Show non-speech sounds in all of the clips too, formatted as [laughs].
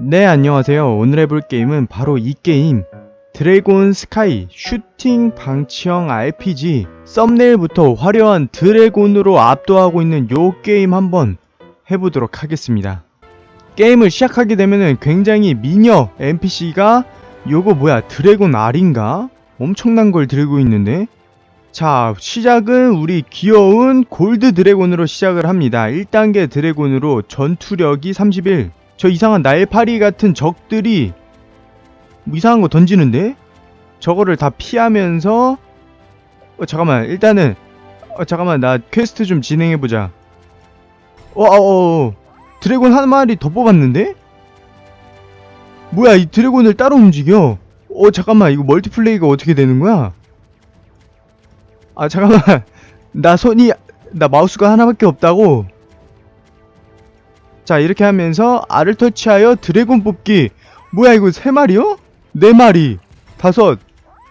네, 안녕하세요. 오늘 해볼 게임은 바로 이 게임. 드래곤 스카이 슈팅 방치형 RPG 썸네일부터 화려한 드래곤으로 압도하고 있는 요 게임 한번 해보도록 하겠습니다. 게임을 시작하게 되면은 굉장히 미녀 NPC가 요거 뭐야 드래곤 R인가? 엄청난 걸 들고 있는데 자 시작은 우리 귀여운 골드 드래곤으로 시작을 합니다 1단계 드래곤으로 전투력이 31 저 이상한 날파리 같은 적들이 뭐 이상한 거 던지는데? 저거를 다 피하면서 어 잠깐만 일단은 어 잠깐만 나 퀘스트 좀 진행해 보자. 어어어 어, 어. 드래곤 한 마리 더 뽑았는데? 뭐야 이 드래곤을 따로 움직여? 어 잠깐만 이거 멀티플레이가 어떻게 되는 거야? 아 잠깐만. [laughs] 나 손이 나 마우스가 하나밖에 없다고 자 이렇게 하면서 R을 터치하여 드래곤 뽑기. 뭐야 이거 세 마리요? 네 마리. 다섯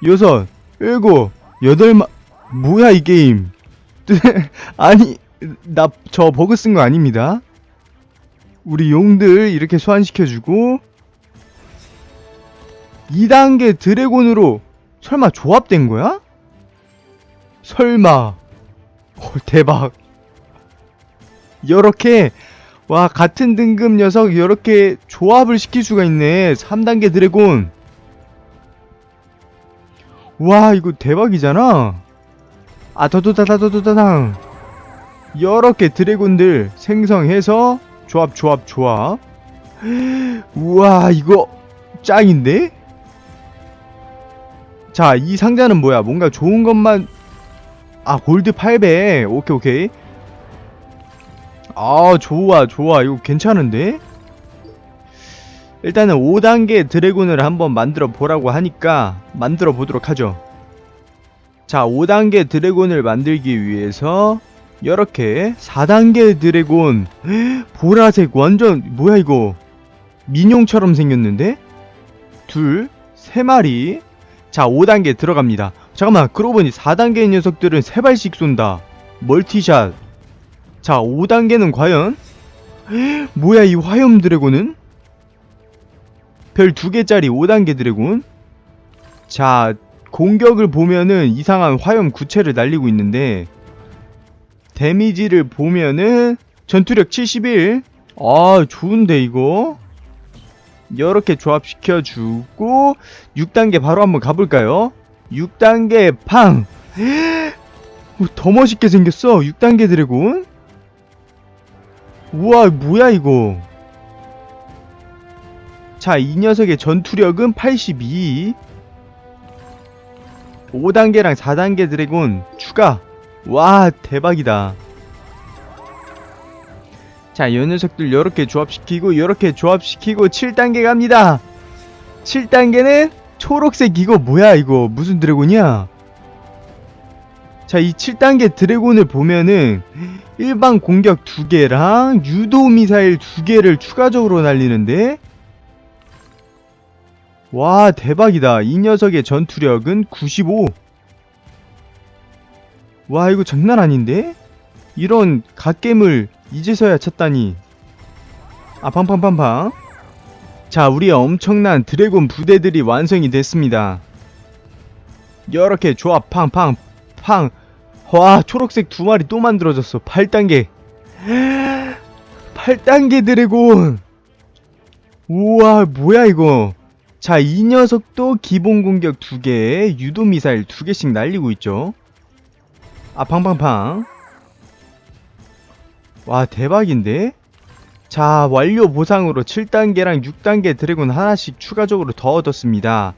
여섯 일곱 여덟 마 뭐야 이 게임. [laughs] 아니 나 저 버그 쓴 거 아닙니다. 우리 용들 이렇게 소환시켜주고 2단계 드래곤으로 설마 조합된 거야? 설마. 헐 대박. 이렇게 와 같은 등급 녀석 이렇게 조합을 시킬 수가 있네. 3단계 드래곤. 와 이거 대박이잖아. 아 더도다다도다당 여러 개 드래곤들 생성해서 조합 조합 조합. 우와 이거 짱인데? 자 이 상자는 뭐야? 뭔가 좋은 것만. 아 골드 800 오케이 오케이 아 좋아 좋아. 이거 괜찮은데? 일단은 5단계 드래곤을 한번 만들어 보라고 하니까 만들어 보도록 하죠. 자 5단계 드래곤을 만들기 위해서 이렇게 4단계 드래곤. [gasps] 보라색 완전 뭐야 이거? 민용처럼 생겼는데? 둘 세 마리. 자 5단계 들어갑니다. 잠깐만 그러고 보니 4단계 녀석들은 3발씩 쏜다. 멀티샷 자 5단계는 과연? 뭐야 이 화염 드래곤은? 별 2개짜리 5단계 드래곤? 자 공격을 보면은 이상한 화염 구체를 날리고 있는데 데미지를 보면은 전투력 71 아 좋은데 이거? 이렇게 조합시켜주고 6단계 바로 한번 가볼까요? 6단계 팡! 오, 더 멋있게 생겼어 6단계 드래곤 우와 뭐야 이거? 자 이 녀석의 전투력은 82 5단계랑 4단계 드래곤 추가. 와 대박이다. 자이 녀석들 이렇게 조합시키고 이렇게 조합시키고 7단계 갑니다. 7단계는 초록색 이거 뭐야 이거? 무슨 드래곤이야? 자 이 7단계 드래곤을 보면은 일반 공격 2개랑 유도 미사일 2개를 추가적으로 날리는데? 와 대박이다. 이 녀석의 전투력은 95와 이거 장난 아닌데? 이런 갓겜을 이제서야 찾다니. 아 팡팡팡팡. 자 우리의 엄청난 드래곤 부대들이 완성이 됐습니다. 이렇게 조합 팡팡 팡 와 초록색 두 마리 또 만들어졌어. 8단계. 8단계 드래곤. 우와 뭐야 이거? 자 이 녀석도 기본 공격 2개 유도 미사일 2개씩 날리고 있죠. 아 팡팡팡. 와 대박인데? 자 완료 보상으로 7단계랑 6단계 드래곤 하나씩 추가적으로 더 얻었습니다.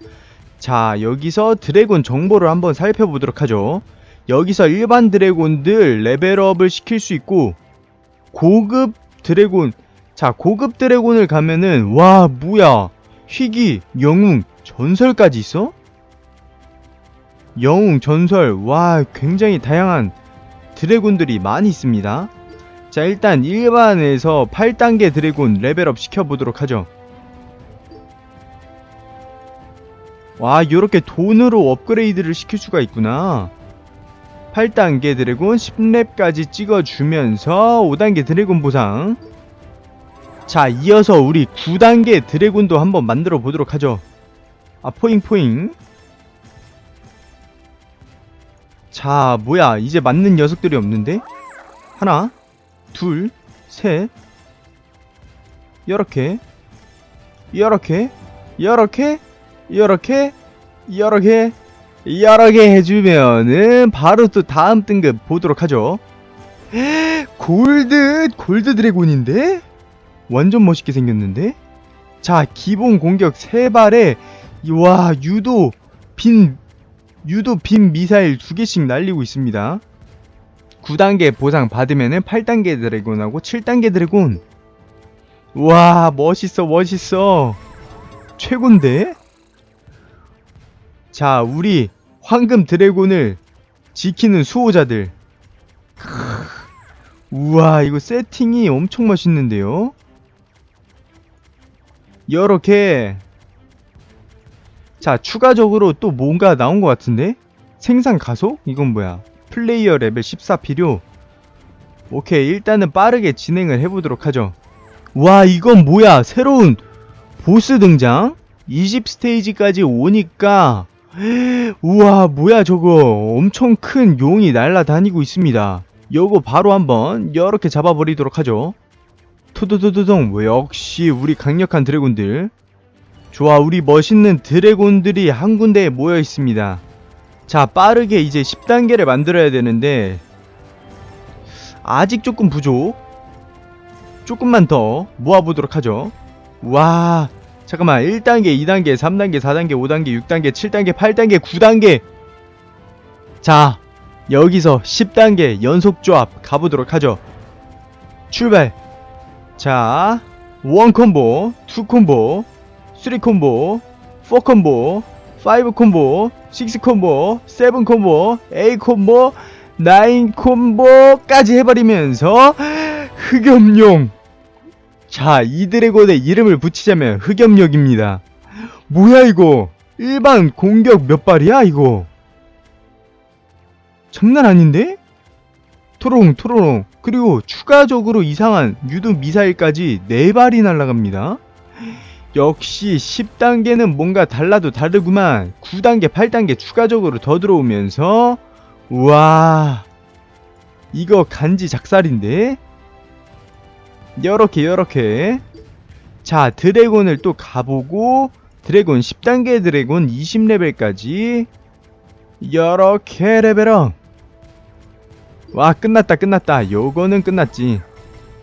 자 여기서 드래곤 정보를 한번 살펴보도록 하죠 여기서 일반 드래곤들 레벨업을 시킬 수 있고 고급 드래곤 자 고급 드래곤을 가면은 와 뭐야 희귀 영웅 전설까지 있어? 영웅, 전설, 와, 굉장히 다양한 드래곤들이 많이 있습니다. 자, 일단 일반에서 8단계 드래곤 레벨업 시켜보도록 하죠. 와, 요렇게 돈으로 업그레이드를 시킬 수가 있구나. 8단계 드래곤 10렙까지 찍어주면서 5단계 드래곤 보상. 자, 이어서 우리 9단계 드래곤도 한번 만들어 보도록 하죠. 아, 포잉, 포잉. 자, 뭐야. 이제 맞는 녀석들이 없는데? 하나, 둘, 셋. 요렇게. 요렇게. 요렇게. 요렇게. 요렇게. 여러 개 해주면은 바로 또 다음 등급 보도록 하죠. 골드, 골드 드래곤인데? 완전 멋있게 생겼는데? 자, 기본 공격 3발에, 와, 유도, 빈, 유도 빈 미사일 2개씩 날리고 있습니다. 9단계 보상 받으면은 8단계 드래곤하고 7단계 드래곤. 와, 멋있어, 멋있어. 최곤데? 자, 우리 황금 드래곤을 지키는 수호자들. 크으, 우와, 이거 세팅이 엄청 멋있는데요? 이렇게 자, 추가적으로 또 뭔가 나온 것 같은데? 생산 가속? 이건 뭐야? 플레이어 레벨 14 필요? 오케이, 일단은 빠르게 진행을 해보도록 하죠. 와, 이건 뭐야? 새로운 보스 등장? 20 스테이지까지 오니까 우와 뭐야 저거. 엄청 큰 용이 날아다니고 있습니다. 요거 바로 한번 이렇게 잡아버리도록 하죠. 토도도도동 역시 우리 강력한 드래곤들. 좋아 우리 멋있는 드래곤들이 한 군데에 모여 있습니다. 자 빠르게 이제 10단계를 만들어야 되는데 아직 조금 부족? 조금만 더 모아보도록 하죠. 와 잠깐만 1단계 2단계 3단계 4단계 5단계 6단계 7단계 8단계 9단계. 자 여기서 10단계 연속 조합 가보도록 하죠. 출발. 자, 1 콤보, 2 콤보, 3 콤보, 4 콤보, 5 콤보, 6 콤보, 7 콤보, 8 콤보, 9 콤보까지 해버리면서 흑염룡 자, 이 드래곤의 이름을 붙이자면 흑염룡입니다. 뭐야 이거? 일반 공격 몇 발이야 이거? 장난 아닌데? 토롱 토롱 그리고 추가적으로 이상한 유도 미사일까지 4발이 날아갑니다. 역시 10단계는 뭔가 달라도 다르구만 9단계 8단계 추가적으로 더 들어오면서 우와 이거 간지 작살인데 요렇게 요렇게. 자 드래곤을 또 가보고 드래곤 10단계 드래곤 20레벨까지 요렇게 레벨업. 와 끝났다 끝났다. 요거는 끝났지.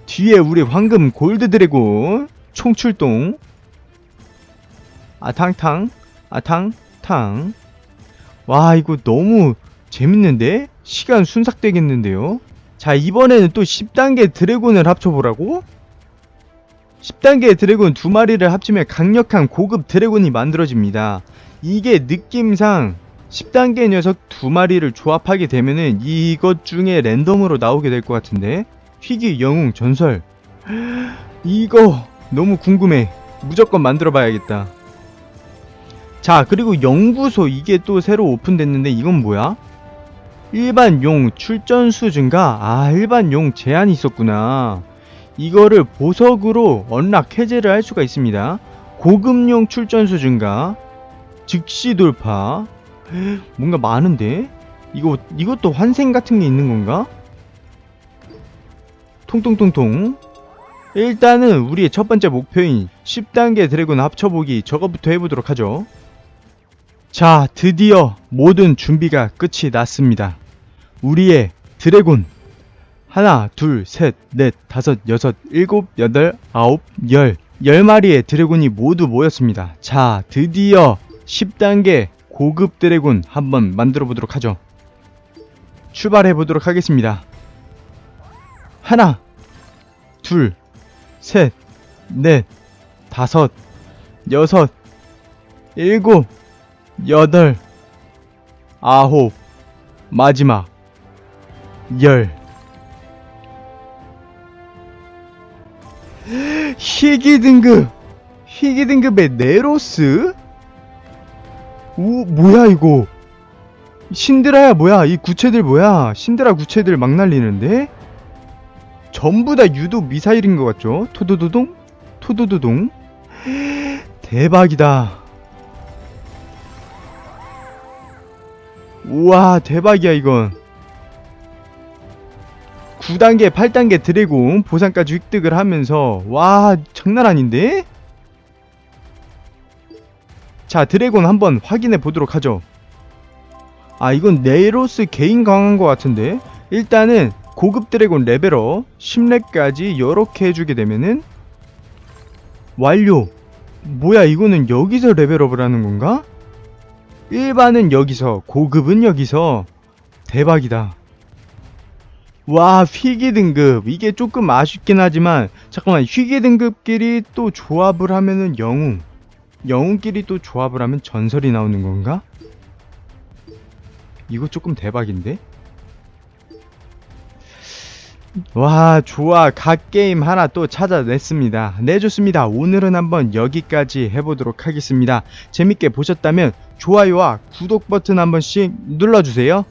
뒤에 우리 황금 골드 드래곤 총출동. 아탕탕. 아탕탕. 와 이거 너무 재밌는데? 시간 순삭되겠는데요 자 이번에는 또 10단계 드래곤을 합쳐보라고? 10단계 드래곤 두 마리를 합치면 강력한 고급 드래곤이 만들어집니다. 이게 느낌상 10단계 녀석 두 마리를 조합하게 되면은 이것 중에 랜덤으로 나오게 될 것 같은데? 희귀 영웅 전설. [gasps] 이거 너무 궁금해. 무조건 만들어 봐야겠다. 자 그리고 연구소 이게 또 새로 오픈됐는데 이건 뭐야? 일반 용 출전수 증가 아 일반 용 제한이 있었구나 이거를 보석으로 언락 해제를 할 수가 있습니다 고급용 출전수 증가 즉시 돌파 [gasps] 뭔가 많은데? 이거, 이것도 환생 같은 게 있는 건가? 통통통통. 일단은 우리의 첫 번째 목표인 10단계 드래곤 합쳐보기 저거부터 해보도록 하죠. 자, 드디어 모든 준비가 끝이 났습니다. 우리의 드래곤. 하나, 둘, 셋, 넷, 다섯, 여섯, 일곱, 여덟, 아홉, 열. 열 마리의 드래곤이 모두 모였습니다. 자, 드디어 10단계 고급 드래곤 한번 만들어 보도록 하죠. 출발해 보도록 하겠습니다. 하나, 둘, 셋, 넷, 다섯, 여섯, 일곱, 여덟, 아홉, 마지막, 열. 희귀 등급! 희귀 등급의 네로스? 오 뭐야 이거? 신드라야 뭐야? 이 구체들 뭐야? 신드라 구체들 막 날리는데? 전부 다 유도 미사일인 것 같죠? 토도도동? 토도도동? [gasps] 대박이다 우와 대박이야 이건 9단계 8단계 드래곤 보상까지 획득을 하면서 와 장난 아닌데? 자 드래곤 한번 확인해 보도록 하죠 아 이건 네로스 개인 강한 것 같은데 일단은 고급 드래곤 레벨업 10렙까지 요렇게 해주게 되면은 완료 뭐야 이거는 여기서 레벨업을 하는 건가? 일반은 여기서 고급은 여기서 대박이다 와 희귀 등급 이게 조금 아쉽긴 하지만 잠깐만 희귀 등급끼리 또 조합을 하면은 영웅 영웅끼리 또 조합을 하면 전설이 나오는 건가? 이거 조금 대박인데? 와 좋아. 각 게임 하나 또 찾아냈습니다. 네 좋습니다. 오늘은 한번 여기까지 해보도록 하겠습니다. 재밌게 보셨다면 좋아요와 구독 버튼 한 번씩 눌러주세요